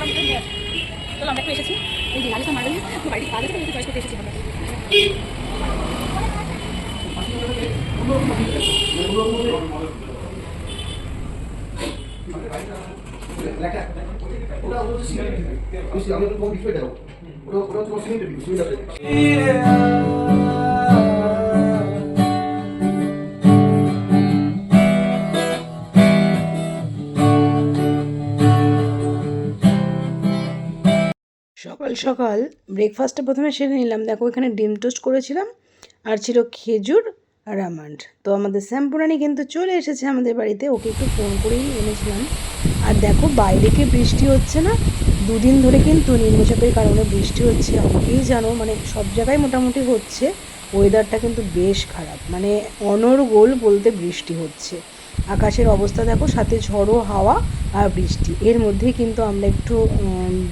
চলো আমরা একটু এসেছি এই যে রাজস্থান মার্বেল বাড়িতে কাজ আছে ওটা ওটা তোমার সিমেন্ট দিবি সকাল সকাল ব্রেকফাস্টটা প্রথমে সেরে নিলাম। দেখো, এখানে ডিম টোস্ট করেছিলাম, আর ছিল খেজুর আর আমন্ড। তো আমাদের শ্যাম্পুরানি কিন্তু চলে এসেছে আমাদের বাড়িতে, ওকে একটু ফোন করেই এনেছিলাম। আর দেখো, বাইরে কি বৃষ্টি হচ্ছে না? দুদিন ধরে কিন্তু নিম্নচাপের কারণে বৃষ্টি হচ্ছে। অনেকেই জানো মানে সব জায়গায় মোটামুটি হচ্ছে। ওয়েদারটা কিন্তু বেশ খারাপ মানে অনর্গোল বলতে বৃষ্টি হচ্ছে। আকাশের অবস্থা দেখো, সাথে ঝড়ো হাওয়া আর বৃষ্টি। এর মধ্যেই কিন্তু আমরা একটু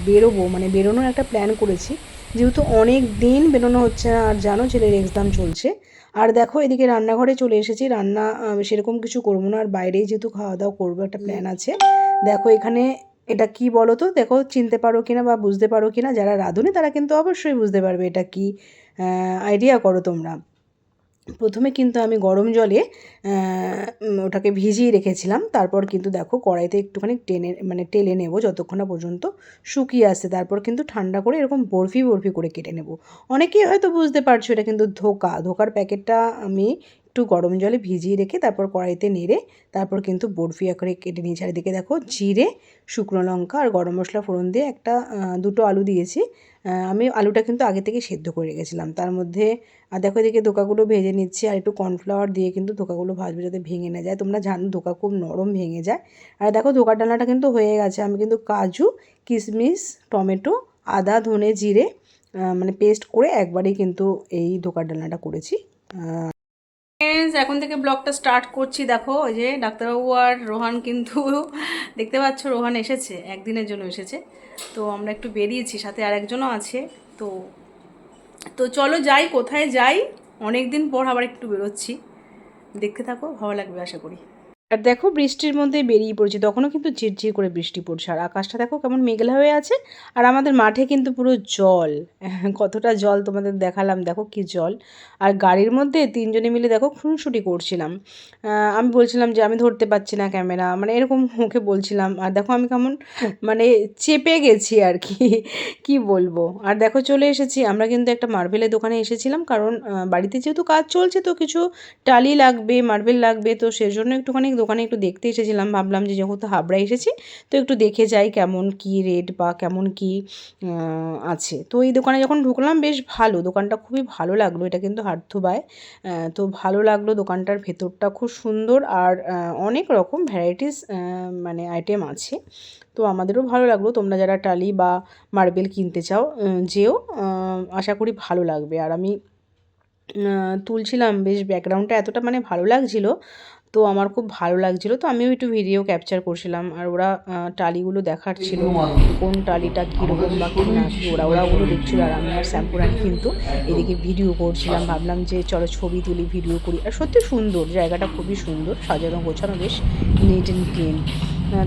বেরোবো মানে বেরোনোর একটা প্ল্যান করেছি। যেহেতু অনেক দিন বেরোনো হচ্ছে না, আর জানো ছেলের এক্সাম চলছে। আর দেখো এদিকে রান্নাঘরে চলে এসেছি, রান্না সেরকম কিছু করব না, আর বাইরেই যেহেতু খাওয়া দাওয়া করব, একটা প্ল্যান আছে। দেখো এখানে, এটা কি বলো তো দেখো, চিনতে পারো কিনা বা বুঝতে পারো কিনা, যারা রাঁধুনি তারা কিন্তু অবশ্যই বুঝতে পারবে এটা কি আইডিয়া করো তোমরা। প্রথমে কিন্তু আমি গরম জলে ওটাকে ভিজিয়ে রেখেছিলাম। তারপর কিন্তু দেখো কড়াইতে একটুখানি টেনে মানে টেলে নেব যতক্ষণ না পর্যন্ত শুকিয়ে আসছে তারপর কিন্তু ঠান্ডা করে এরকম বরফি বরফি করে কেটে নেব। অনেকেই হয়তো বুঝতে পারছ এটা কিন্তু ধোকা। ধোকার প্যাকেটটা আমি একটু গরম জলে ভিজিয়ে রেখে তারপর কড়াইতে নেড়ে তারপর কিন্তু বরফি আকারে কেটে নিয়েছি আর এদিকে দেখো জিরে, শুকনো লঙ্কা আর গরম মশলা ফোড়ন দিয়ে একটা দুটো আলু দিয়েছি। আমি আলুটা কিন্তু আগে থেকে সেদ্ধ করে রেখেছিলাম। তার মধ্যে, আর দেখো এদিকে ধোকাগুলো ভেজে নিচ্ছি আর একটু কর্নফ্লাওয়ার দিয়ে কিন্তু ধোকাগুলো ভাজবে যাতে ভেঙে না যায়। তোমরা জানো ধোকা খুব নরম ভেঙে যায়। আর দেখো ধোকার ডালনাটা কিন্তু হয়ে গেছে। আমি কিন্তু কাজু কিশমিশ টমেটো, আদা, ধনে জিরে মানে পেস্ট করে একবারেই কিন্তু এই ধোকার ডালনাটা করেছি। Friends, এখন থেকে ব্লগটা স্টার্ট করছি। দেখো ওই যে ডাক্তারবাবু আর রোহান কিন্তু দেখতে পাচ্ছ রোহান এসেছে একদিনের জন্য এসেছে। তো আমরা একটু বেরিয়েছি সাথে আর একজনও আছে। তো তো চলো যাই কোথায় যাই? অনেক দিন পর আবার একটু বেরোচ্ছি। দেখতে থাকো ভালো লাগবে আশা করি। আর দেখো বৃষ্টির মধ্যে বেরিয়ে পড়েছি, তখনও কিন্তু ঝিরঝির করে বৃষ্টি পড়ছে। আর আকাশটা দেখো কেমন মেঘলা হয়ে আছে, আর আমাদের মাঠে কিন্তু পুরো জল। কতটা জল তোমাদের দেখালাম, দেখো কি জল। আর গাড়ির মধ্যে তিনজনে মিলে দেখো খুনসুটি করছিলাম। আমি বলছিলাম যে আমি ধরতে পারছি না ক্যামেরা মানে এরকম মুখে বলছিলাম। আর দেখো আমি কেমন মানে চেপে গেছি আর কি কি বলব। আর দেখো চলে এসেছি, আমরা কিন্তু একটা মার্বেলের দোকানে এসেছিলাম, কারণ বাড়িতে যেহেতু কাজ চলছে তো কিছু টালি লাগবে, মার্বেল লাগবে, তো সেজন্য একটুখানি দোকানে একটু দেখতে এসেছিলাম ভাবলাম যে যেহেতু হাবড়া এসেছি তো একটু দেখে যাই কেমন কি রেট বা কেমন কি আছে। তো এই দোকানে যখন ঢুকলাম বেশ ভালো দোকানটা খুবই ভালো লাগল এটা কিন্তু হাটথুবায়। আহ, তো ভালো লাগল দোকানটার ভেতরটা খুব সুন্দর আর অনেক রকম ভ্যারাইটিস মানে আইটেম আছে। তো আমাদেরও ভালো লাগল তোমরা যারা টালি বা মার্বেল কিনতে চাও যেও আশা করি ভালো লাগবে। আর আমি তুলছিলাম বেশ ব্যাকগ্রাউন্ডটা এতটা মানে ভালো লাগছিল তো আমার খুব ভালো লাগছিল। তো আমিও একটু ভিডিও ক্যাপচার করছিলাম আর ওরা টালিগুলো দেখার ছিল। কোন টালিটা কীরকম বা কী না ওরা ওরা ওগুলো দেখছিল আর আমি আর শ্যাম্পুরানি কিন্তু এদিকে ভিডিও করছিলাম। ভাবলাম যে চলো ছবি তুলি ভিডিও করি। আর সত্যি সুন্দর, জায়গাটা খুবই সুন্দর, সাজানো, গোছানো বেশ নিট অ্যান্ড ক্লিন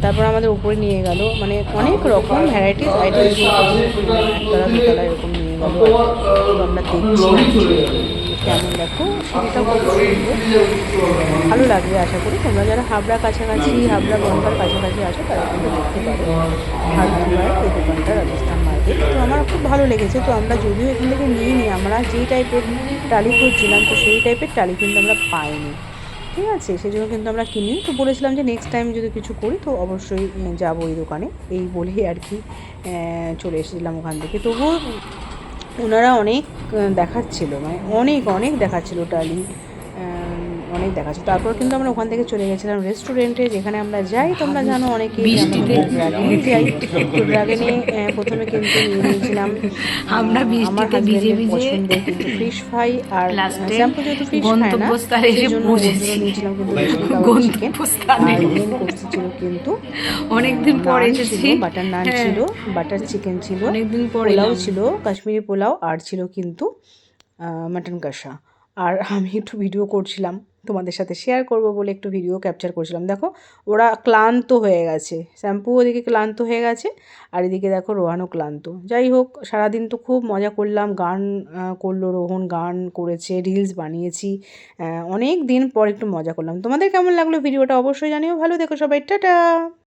তারপর আমাদের উপরে নিয়ে গেল। মানে অনেক রকম ভ্যারাইটিস আইটেম একতলা, দুতলা এরকম গেল আমরা দেখছি কেমন দেখো সেটা ভালো লাগবে আশা করি। তোমরা যারা হাবড়া কাছাকাছি হাবড়া বনগার কাছাকাছি আছো তারা কিন্তু দেখতে পারো এই দোকানটা রাজস্থান মার্কেট তো আমার খুব ভালো লেগেছে। তো আমরা যদিও এখান থেকে নিয়ে নিই আমরা যেই টাইপের টালি খুঁজছিলাম তো সেই টাইপের টালি কিন্তু আমরা পাইনি। ঠিক আছে? সেই জন্য কিন্তু আমরা কিনি। তো বলেছিলাম যে নেক্সট টাইম যদি কিছু করি তো অবশ্যই যাব এই দোকানে। এই বলেই আর কি চলে এসেছিলাম ওখান থেকে। তবুও ওনারা অনেক দেখাচ্ছিল মানে অনেক অনেক দেখাচ্ছিল টালি অনেক দেখাচ্ছিল তারপর কিন্তু আমরা ওখান থেকে চলে গেছিলাম রেস্টুরেন্টে যেখানে আমরা যাই তোমরা জানো অনেকেই ড্রাগনে যাই প্রথমে কিন্তু নিয়ে নিয়েছিলাম। আমরা আমার বৃষ্টিতে ভিজে হাজবেন্ডের ভিজে পছন্দের কিন্তু ফিশ ফ্রাই আর শ্যাম্পু যেহেতু ফিশ খায় না সেই জন্য নিয়েছিলাম কিন্তু চিকেন আর মেন কোর্সে ছিল কিন্তু অনেকদিন পর এসেছি। বাটার নান হ্যাঁ। ছিল বাটার চিকেন ছিল অনেকদিন পর পোলাও ছিল কাশ্মীরি পোলাও আর ছিল কিন্তু মাটন কষা। আর আমি একটু ভিডিও করছিলাম, তোমাদের সাথে শেয়ার করব বলে একটু ভিডিও ক্যাপচার করছিলাম। দেখো, ওরা ক্লান্ত হয়ে গেছে। শ্যাম্পু ওদিকে ক্লান্ত হয়ে গেছে, আর এদিকে দেখো রোহানও ক্লান্ত। যাই হোক, সারাদিন তো খুব মজা করলাম, গান করল রোহন, গান করেছে রিলস বানিয়েছি অনেক দিন পর একটু মজা করলাম। তোমাদের কেমন লাগল ভিডিওটা অবশ্যই জানিও। ভালো দেখো সবাই, টাটা!